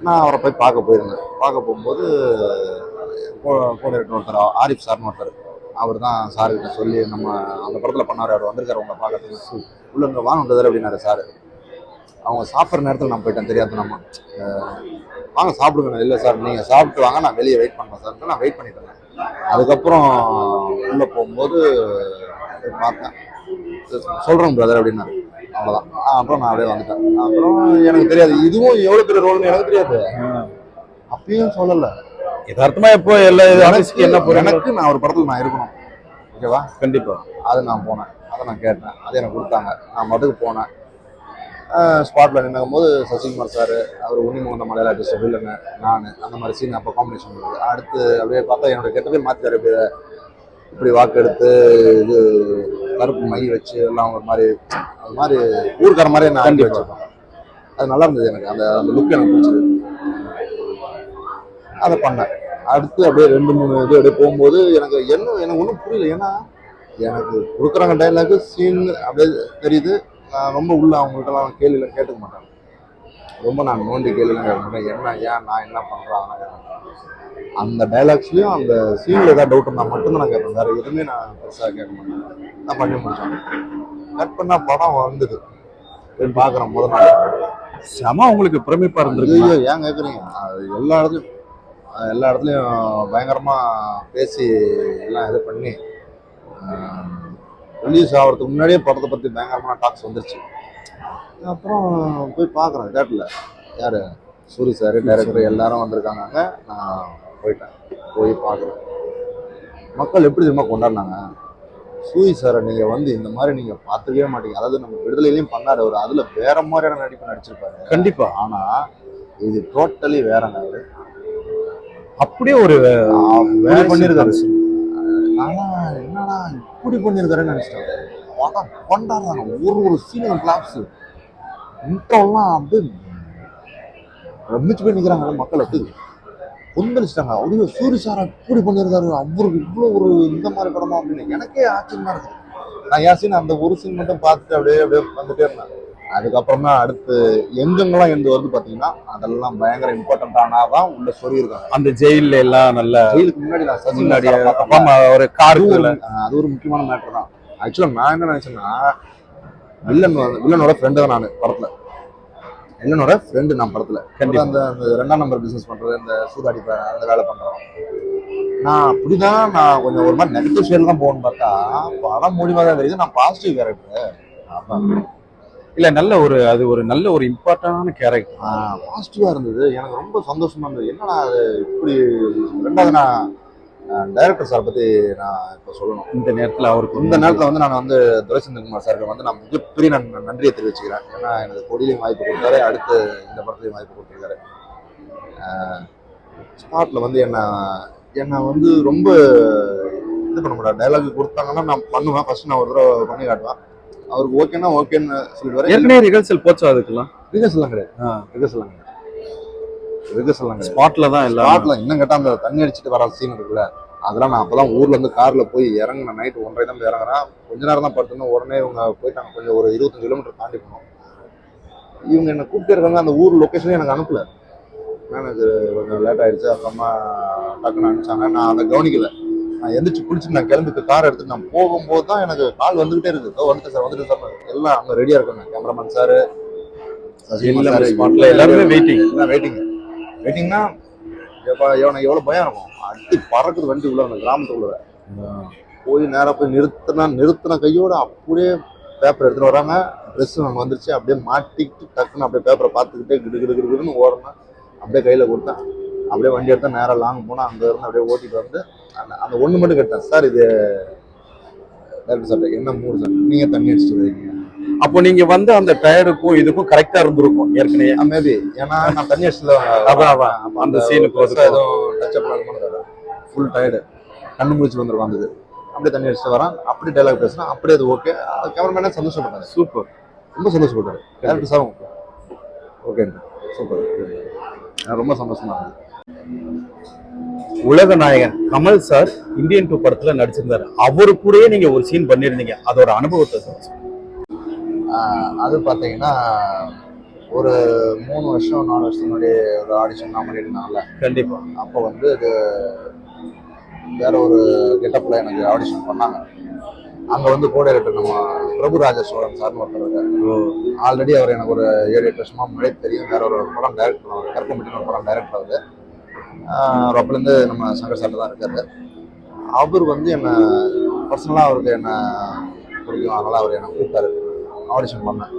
நான் அவரை போய் பார்க்க போயிருந்தேன். பார்க்க போகும்போது கூட ஒருத்தர் ஆரிஃப் சார்னு ஒருத்தர் அவர் தான் சார்கிட்ட சொல்லி நம்ம அந்த படத்தில் பண்ணார் அவர் வந்திருக்காரு உங்களை பார்க்கறதுக்கு. உள்ள இங்கே வாங்க அப்படின்னாரு சார். அவங்க சாப்பிட்ற நேரத்தில் நான் போயிட்டேன் தெரியாது நம்ம. வாங்க சாப்பிடுங்க. இல்லை சார் நீங்கள் சாப்பிட்டு வாங்க நான் வெளியே வெயிட் பண்ணுறேன் சார். நான் வெயிட் பண்ணிட்டேன் அதுக்கப்புறம் உள்ளே போகும்போது பார்த்தேன். சொல்கிறேன் பிரதர் அப்படின்னாரு. அவ்வளோதான் அப்புறம் நான் அப்படியே வந்துட்டேன். அப்புறம் எனக்கு தெரியாது. இதுவும் எவ்வளோ பெரிய ரோல்னு எனக்கு தெரியாது. அப்பயும் சொல்லலை. யதார்த்தமா எப்போ எல்லா ஆர்டிஸ்ட்க்கு என்ன போறீங்க எனக்கு நான் ஒரு படத்தில் நான் இருக்கணும். ஓகேவா? கண்டிப்பா. அது நான் போனேன். அதை நான் கேட்டேன். அதை எனக்கு கொடுத்தாங்க. நான் மட்டுக்கு போனேன். ஸ்பாட்டில் நின்னும் போது சசிகுமார் சார் அவர் உன்னிமுகந்த மலையாள ஆர்டிஸ்ட் வில்லனு நான் அந்த மாதிரி சீன் அப்போ காம்பினேஷன் இருந்தது அடுத்து அப்படியே பார்த்தா என்னோட கெட்டதே மாற்றிட்டாரு இப்படி இப்படி வாக்கு எடுத்து இது கருப்பு மை வச்சு எல்லாம் ஒரு மாதிரி அது மாதிரி ஊருக்கார மாதிரி நான் கண்டிப்பா. வச்சிருப்பேன் அது நல்லா இருந்தது எனக்கு அந்த அந்த லுக் எனக்கு பிடிச்சது. அதை பண்ணேன். அடுத்து அப்படியே ரெண்டு மூணு இது அப்படியே போகும்போது எனக்கு என்ன எனக்கு ஒன்றும் புரியல. ஏன்னா எனக்கு கொடுக்குறாங்க டைலாக் சீன் அப்படியே தெரியுது. நான் ரொம்ப உள்ள அவங்கள்ட்டலாம் கேள்வியெல்லாம் கேட்டுக்க மாட்டேன். ரொம்ப நான் நோண்டி கேள்விலாம் மாட்டேன் என்ன ஏன் நான் என்ன பண்ணுறேன் அந்த டைலாக்ஸ்லயும் அந்த சீன்ல ஏதாவது டவுட் இருந்தால் மட்டும்தான் நான் கேட்பேன். வேற எதுவுமே நான் பெருசாக கேட்க மாட்டேன். நான் பண்ணி முடிச்சேன் கட் பண்ணா படம் வந்தது போய் பார்க்குறேன் முதல் நாள். செம உங்களுக்கு பிரமிப்பா இருந்திருக்கு. ஐயோ ஏன் கேட்குறீங்க? அது எல்லா இடத்துலையும் எல்லா இடத்துலையும் பயங்கரமா பேசி எல்லாம் இது பண்ணி ரிலீஸ் ஆகிறதுக்கு முன்னாடியே படத்தை பற்றி பயங்கரமான டாக்ஸ் வந்துருச்சு. அப்புறம் போய் பார்க்குறேன் தேட்டரில் யார்? சூரி சார் டைரக்டர் எல்லாரும் வந்திருக்காங்க. அங்க. நான் போயிட்டேன். போய் பார்க்குறேன். மக்கள் எப்படி தெரியுமா கொண்டாடினாங்க? சூரி சாரை நீங்கள் வந்து இந்த மாதிரி நீங்கள் பார்த்துக்கவே மாட்டீங்க. அதாவது நம்ம விடுதலையிலையும் பண்ணாரு அவர் அதில் வேற மாதிரியான நடிப்பு நடிச்சிருப்பாரு. கண்டிப்பா. ஆனா இது டோட்டலி வேறங்க அவரு அப்படியே ஒரு வேற பண்ணிருக்காரு. ஆனா என்னடா இப்படி பண்ணிருக்காருன்னு நினைச்சிட்டேன். பார்த்தா கொண்டாடுறாங்க. ஒரு ஒரு சீனியர் கிளாப்ஸ் இன்ட்ரோலாம் அப்படியே பிரமிச்சு போய் நிக்கிறாங்க மக்கள் அப்படி. கொந்தளிச்சிட்டாங்க. அப்படியே சூரி சார் இப்படி பண்ணியிருக்காரு. அவருக்கு இவ்வளோ ஒரு இந்த மாதிரி படமா அப்படின்னு எனக்கே ஆச்சரியமா இருக்கு. நான் ஏன் சீன் அந்த ஒரு சீன் மட்டும் பார்த்துட்டு அப்படியே அப்படியே வந்துட்டே இருந்தேன். அதுக்கப்புறம் அடுத்து எங்கெங்கெல்லாம் எந்த வருது பார்த்தீங்கன்னா அதெல்லாம் பயங்கர இம்பார்ட்டன்டானா தான் உள்ள சொல்லி இருக்காங்க அந்த ஜெயில்ல எல்லாம் நல்ல ஜெயிலுக்கு முன்னாடி நான் முன்னாடி ஒரு அது அஹ் அது ஒரு முக்கியமான மேட்டர் தான். ஆக்சுவலாக நான் என்ன நினைச்சேன்னா வில்லன் வில்லனோட ஃப்ரெண்டு தான் நான் படத்துல. வில்லனோட ஃப்ரெண்டு நான் படத்துல. கண்டிப்பா. அந்த அந்த ரெண்டாம் நம்பர் பிசினஸ் பண்றது இந்த சூதாடி அந்த வேலை பண்றோம். நான் அப்படிதான் நான் கொஞ்சம் ஒரு மாதிரி நெகட்டிவ் ஷேல் தான் போகணும்னு பார்த்தா படம் மூலியமா தான் தெரியுது. நான் பாசிட்டிவ் கேரக்டர் இல்ல நல்ல ஒரு அது ஒரு நல்ல ஒரு இம்பார்ட்டன்டான கேரக்டர் பாசிட்டிவா இருந்தது. எனக்கு ரொம்ப சந்தோஷமா இருந்தது. என்னடா அது இப்படி ரெண்டாவது நான் டைரக்டர் சார் பத்தி நான் இப்போ சொல்லணும். இந்த நேரத்துல அவருக்கு இந்த நேரத்தில் வந்து நான் வந்து துரைசந்திரகுமார் சாருக்கு வந்து நான் மிகப்பெரிய நான் நன்றியை தெரிவிச்சுக்கிறேன். ஏன்னா எனக்கு கொடியிலையும் வாய்ப்பு கொடுத்தாரு அடுத்து இந்த படத்துலையும் வாய்ப்பு கொடுத்துருக்காரு. ஸ்பாட்டில் வந்து என்ன என்னை வந்து ரொம்ப இது பண்ண முடியாது டைலாக் கொடுத்தாங்கன்னா நான் பண்ணுவேன். ஃபர்ஸ்ட் நான் ஒரு தடவை பண்ணி காட்டுவேன். அவருக்கு ஓகேன்னா ஓகேன்னு சொல்லிடுவாரு. ஏற்கனவே ரிஹர்சல் போச்சா அதுக்கெல்லாம்? ரிகர்சல்லாம் கிடையாது. ஆ. ரிகர்சல்லாம் கிடையாது. ரிகர்சல்லாம் கிடையாது ஸ்பாட்ல தான் எல்லாம். ஸ்பாட்ல இன்னும் கேட்டா அந்த தண்ணி அடிச்சுட்டு வர சீன் இருக்குல்ல அதெல்லாம் நான் அப்பதான் ஊர்ல இருந்து கார்ல போய் இறங்கின நைட் ஒன்றரை தான் இறங்குறேன். கொஞ்ச நேரம் தான் படுத்துன்னு உடனே இவங்க போயிட்டாங்க. கொஞ்சம் ஒரு இருபத்தஞ்சு கிலோமீட்டர் தாண்டி போனோம். இவங்க என்ன கூப்பிட்டு இருக்காங்க. அந்த ஊர் லொக்கேஷனே எனக்கு அனுப்பல. மேனேஜர் கொஞ்சம் லேட் ஆயிடுச்சு. அப்புறமா டக்குன்னு அனுப்பிச்சாங்க. நான் அதை கவனிக்கல. நான் எந்திரிச்சு குளிச்சுட்டு நான் கிளம்பி கார் எடுத்துட்டு நான் போகும்போது தான் எனக்கு கால் வந்துகிட்டே இருக்கு வந்துட்டு சார் வந்துட்டு சார். எல்லாம் அங்க ரெடியா இருக்காங்க. கேமராமேன் சார் எல்லாருமே வெயிட்டிங் வெயிட்டிங் வெயிட்டிங்னா எப்ப இவனுக்கு எவ்வளவு பயம் இருக்கும்? அடி பறக்குது வண்டி உள்ள அந்த கிராமத்துக்குள்ள போய் நேரா போய் நிறுத்தினா நிறுத்தின கையோட அப்படியே பேப்பர் எடுத்துட்டு வராங்க. ட்ரெஸ் அங்கே வந்துருச்சு அப்படியே மாட்டிக்கிட்டு டக்குன்னு அப்படியே பேப்பரை பார்த்துக்கிட்டே கிடு கிடு கிடு கிடுன்னு ஓடணும் அப்படியே கையில் கொடுத்தேன். அப்படியே வண்டி எடுத்தா நேரா லாங் போனால் அங்கே இருந்து அப்படியே ஓட்டிட்டு வந்து அந்த அந்த ஒன்று மட்டும் கேட்டேன். சார் இது டேரக்டர் சார் என்ன மூடு சார்? நீங்கள் தண்ணி அடிச்சுட்டு இருக்கீங்க அப்போ நீங்க வந்து அந்த டயருக்கும் இதுக்கும் கரெக்டா இருந்திருக்கும் ஏற்கனவே. மேபி ஏன்னா நான் தண்ணி அடிச்சுல அதான், அதான். அந்த சீனுக்கு எதுவும் டச் அப் ஃபுல் டயர்டு கண்ணு முடிச்சு வந்துருக்கும் வந்தது. அப்படியே தண்ணி அடிச்சுட்டு வரான். அப்படி டைலாக் பேசுனா அப்படியே அது ஓகே கேமராமேனே சந்தோஷப்பட்டாரு. சூப்பர் ரொம்ப சந்தோஷப்பட்டாரு. டேரக்டர் சாரும் ஓகே சூப்பர் ரொம்ப சந்தோஷமா இருந்தது. உலக நாயகன் கமல் சார் இந்தியன் டூ படத்துல நடிச்சிருந்தாரு. அவரு கூடயே நீங்க ஒரு சீன் பண்ணிருந்தீங்க அதோட அனுபவத்தை அது பார்த்தீங்கன்னா ஒரு மூணு வருஷம் நாலு வருஷம் முன்னாடி ஒரு ஆடிஷன் நான் பண்ணியிருந்தாங்கல்ல கண்டிப்பா. அப்போ வந்து இது வேற ஒரு கெட்டப்பில் எனக்கு ஆடிஷன் பண்ணாங்க. அங்கே வந்து கோடை நம்ம பிரபுராஜ சோழன் சார்னு ஒருத்தர் இருக்காரு. ஆல்ரெடி அவர் எனக்கு ஒரு ஏழு எட்டு வருஷமா முன்னாடி தெரியும். வேற ஒரு படம் டைரக்டர் அவர் கற்கம்பட்டின ஒரு படம் டைரக்டர் அவர். அவர் அப்பலேருந்து நம்ம சங்கர் சார்ல தான் இருக்காரு. அவர் வந்து என்னை பர்சனலாக அவருக்கு என்ன பிடிக்கும்? அதனால அவர் என்னை கூப்பிட்டாரு. ஆடிஷன் பண்ணேன்.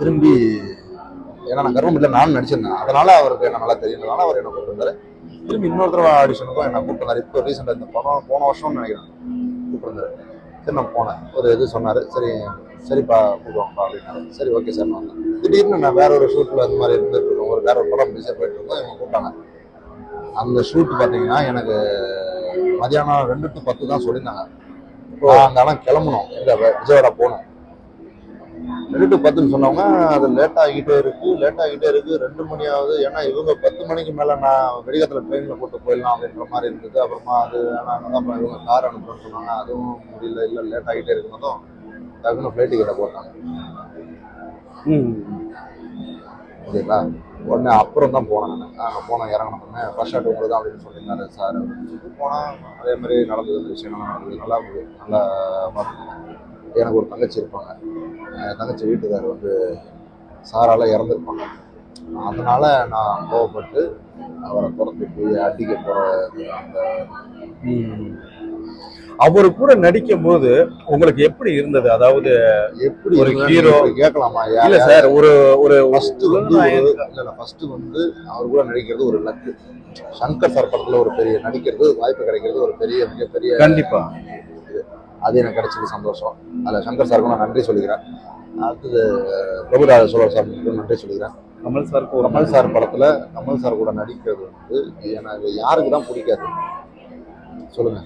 திரும்பி ஏன்னா நான் இல்லை நானும் நடிச்சிருந்தேன். அதனால அவருக்கு என்ன நல்லா தெரியுன்றதுனால அவர் என்ன கூப்பிட்டுருந்தாரு திரும்பி இன்னொரு தடவை ஆடிஷனுக்கும் என்ன கூப்பிட்டுருந்தாரு இப்போ ரீசெண்டாக இந்த படம் போன வருஷம்னு நினைக்கிறேன். கூப்பிட்டுருந்தாரு சரி நான் போனேன். ஒரு இது சொன்னார். சரி சரிப்பா கூப்பிடுவாங்கப்பா அப்படின்னாரு. சரி ஓகே சார் நான் திடீர்னு நான் வேற ஒரு ஷூட்டில் அந்த மாதிரி இருந்துட்டு இருக்கோம் ஒரு வேற ஒரு படம் பிஸியாக போயிட்டு இருக்கோம் இவங்க கூப்பிட்டாங்க. அந்த ஷூட் பார்த்தீங்கன்னா எனக்கு மதியானம் ரெண்டு டு பத்து தான் சொல்லியிருந்தாங்க. இப்போ அந்த ஆனால் கிளம்பணும். எங்கே விஜயவாடா போகணும். ரெண்டு டு பத்துன்னு சொன்னவங்க அது லேட் ஆகிட்டே இருக்கு லேட் ஆகிட்டே இருக்கு ரெண்டு மணி ஆகுது. ஏன்னா இவங்க பத்து மணிக்கு மேலே நான் வெடிகத்தில் ட்ரெயினில் கூட்டு போயிடலாம் அப்படின்ற மாதிரி இருந்தது. அப்புறமா அது ஆனால் அப்புறம் இவங்க கார் அனுப்புறேன்னு சொன்னாங்க. அதுவும் முடியல இல்லை லேட் ஆகிட்டே இருக்கிறதும் டக்குன்னு ஃப்ளைட் டிக்கெட்டை போட்டாங்க. ஓகேங்களா உடனே அப்புறம் தான் போனேன் நான். நாங்கள் போனோம் இறங்கினோம் ஃபர்ஸ்ட் ஷாட் உங்களுக்கு தான் அப்படின்னு சொல்லியிருந்தாரு சார் அப்படின்னு சொல்லிட்டு போனால் அதே மாதிரி நடந்தது விஷயம் நடந்தது. நல்லா நல்லா பார்த்துருந்தேன் எனக்கு ஒரு தங்கச்சி இருப்பாங்க. என் தங்கச்சி வீட்டுக்காரர் வந்து சாரால இறந்துருப்பாங்க. அதனால நான் கோவப்பட்டு அவரை துரத்தி போய் அடிக்க போகிற அந்த அவரு கூட நடிக்கும் போது உங்களுக்கு எப்படி இருந்தது? அதாவது எப்படி ஒரு. ஹீரோ கேட்கலாமா? இல்ல சார் ஒரு ஒரு ஃபர்ஸ்ட் வந்து இல்ல ஃபர்ஸ்ட் வந்து அவர் கூட நடிக்கிறது ஒரு லக்கு. சங்கர் சார் படத்துல ஒரு பெரிய நடிக்கிறது வாய்ப்பு கிடைக்கிறது ஒரு பெரிய மிகப்பெரிய கண்டிப்பா. அது எனக்கு கிடைச்சது சந்தோஷம். அதில் சங்கர் சாருக்கும் நான் நன்றி சொல்லிக்கிறேன். அடுத்தது பிரபுராஜ சோழர் சாருக்கு நன்றி சொல்லிக்கிறேன். கமல் ஒரு கமல் சார் படத்துல கமல் சார் கூட நடிக்கிறது வந்து எனக்கு யாருக்கு தான் பிடிக்காது. சொல்லுங்க.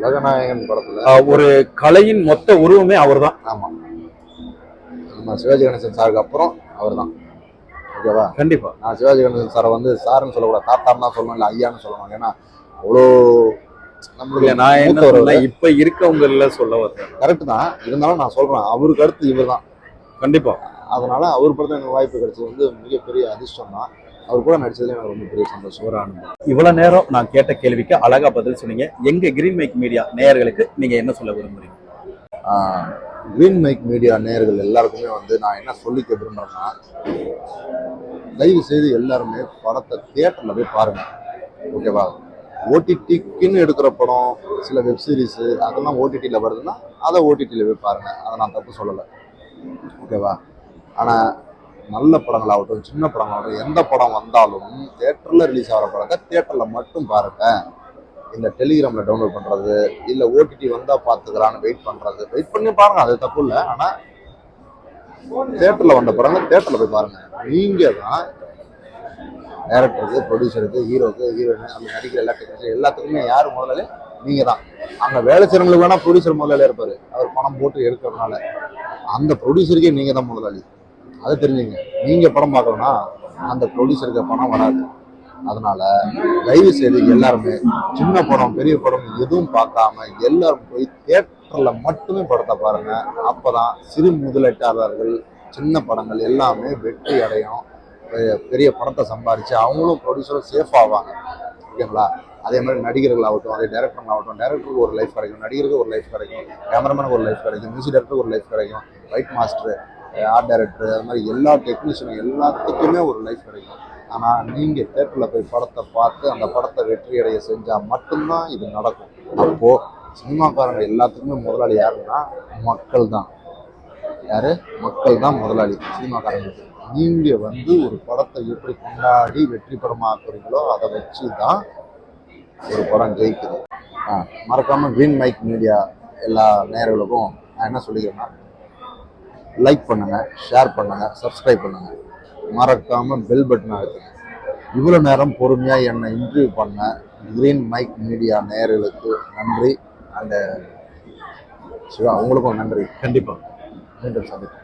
உலகநாயகன் படத்துல. ஒரு கலையின் மொத்த உருவமே அவர்தான். ஆமா. நம்ம சிவாஜி கணேசன் சாருக்கு அப்புறம் அவர் தான் ஓகேவா? கண்டிப்பா. நான் சிவாஜி கணேசன் சாரை வந்து சாருன்னு சொல்லக்கூடாது தாத்தான்னு தான் சொல்லணும் இல்லை ஐயான்னு சொல்லணும். ஏன்னா அவ்வளோ நம்மளுடைய நான் என்ன சொன்னேன் இப்ப இருக்கவங்கல சொல்ல வந்தேன். கரெக்ட் தான். இருந்தாலும் நான் சொல்றேன் அவருக்கு அடுத்து இவர் தான் கண்டிப்பா. அதனால அவர் படத்தில் எனக்கு வாய்ப்பு கிடைச்சது வந்து மிகப்பெரிய அதிர்ஷ்டம் தான். அவர் கூட நடிச்சதுல எனக்கு ரொம்ப பெரிய சந்தோஷம் ஒரு அனுபவம் இவ்வளவு நேரம் நான் கேட்ட கேள்விக்கு அழகா பதில் சொன்னீங்க. எங்க கிரீன் மைக் மீடியா நேயர்களுக்கு நீங்க என்ன சொல்ல விரும்புறீங்க? கிரீன் மைக் மீடியா நேயர்கள் எல்லாருக்குமே வந்து நான் என்ன சொல்லிக்க விரும்புறேன்னா தயவு செய்து எல்லாருமே படத்தை தியேட்டர்ல போய் பாருங்க. ஓகேவா ஓடிடிக்குன்னு எடுக்கிற படம் சில வெப் சீரிஸ் அதெல்லாம் ஓடிடியில் வருதுன்னா அதை ஓடிடியில் போய் பாருங்கள் அதை நான் தப்பு சொல்லலை. ஓகேவா ஆனால் நல்ல படங்களாகட்டும் சின்ன படங்களாகட்டும் எந்த படம் வந்தாலும் தேட்டரில் ரிலீஸ் ஆகிற படத்தை தேட்டரில் மட்டும் பாருங்க. இல்லை டெலிகிராமில் டவுன்லோட் பண்ணுறது இல்லை ஓடிடி வந்தால் பாத்துக்கலான்னு வெயிட் பண்ணுறது வெயிட் பண்ணி பாருங்கள் அது தப்பு இல்லை. ஆனால் தேட்டரில் வந்த படங்கள் தேட்டரில் போய் பாருங்கள் நீங்கள் தான் டேரக்டருக்கு ப்ரொடியூசருக்கு ஹீரோக்கு ஹீரோயின் அந்த நடிக்கிற எல்லா டெக்னீஷியன் எல்லாத்துக்குமே யார் முதலாளி? நீங்கள் தான் அங்கே வேலை செய்கிறவங்களுக்கு வேணால் ப்ரொடியூசர் முதலாளி இருப்பார். அவர் பணம் போட்டு எடுக்கிறதுனால. அந்த ப்ரொடியூசருக்கே நீங்கள் தான் முதலாளி. அதை தெரிஞ்சுங்க. நீங்கள் படம் பார்க்கணும்னா அந்த ப்ரொடியூசருக்கு பணம் வராது. அதனால தயவு செய்து எல்லாருமே சின்ன படம் பெரிய படம் எதுவும் பார்க்காம எல்லாரும் போய் தேட்டரில் மட்டுமே படத்தை பாருங்க. அப்பதான் சிறு முதலீட்டாளர்கள் சின்ன படங்கள் எல்லாமே வெற்றி அடையும். பெரிய படத்தை சம்பாரித்து அவங்களும் ப்ரொடியூசரும் சேஃப் ஆவாங்க. ஓகேங்களா அதே மாதிரி நடிகர்கள் ஆகட்டும் அதே டேரக்டர் ஆகட்டும் டேரக்டருக்கு ஒரு லைஃப் கிடைக்கும் நடிகருக்கு ஒரு லைஃப் கிடைக்கும் கேமராமேனுக்கு ஒரு லைஃப் கிடைக்கும் மியூசிக் டேரக்டருக்கு ஒரு லைஃப் கிடைக்கும் ஒயிட் மாஸ்டர் ஆர்ட் டைரக்டர் அது மாதிரி எல்லா டெக்னீஷியனும் எல்லாத்துக்குமே ஒரு லைஃப் கிடைக்கும். ஆனால் நீங்கள் தேட்டரில் போய் படத்தை பார்த்து அந்த படத்தை வெற்றி அடைய செஞ்சால் மட்டும்தான் இது நடக்கும். அப்போது சினிமாக்காரங்க எல்லாத்துக்குமே முதலாளி யாருன்னா மக்கள் தான் யார்? மக்கள் தான் முதலாளி சினிமாக்காரங்களுக்கு. நீங்க வந்து ஒரு படத்தை எப்படி கொண்டாடி வெற்றி படமாக்குறீங்களோ அதை வச்சு தான் ஒரு படம் ஜெயிக்குது. ஆ, மறக்காம கிரீன் மைக் மீடியா எல்லா நேயர்களுக்கும் நான் என்ன சொல்லிக்கிறேன்னா லைக் பண்ணுங்க ஷேர் பண்ணுங்க சப்ஸ்கிரைப் பண்ணுங்க. மறக்காம பெல் பட்டன் அழுத்துங்க. இவ்வளோ நேரம் பொறுமையாக என்னை இன்டர்வியூ பண்ண கிரீன் மைக் மீடியா நேயர்களுக்கு நன்றி. அந்த சிவா உங்களுக்கும் நன்றி. கண்டிப்பா. மீண்டும் சந்திப்போம்.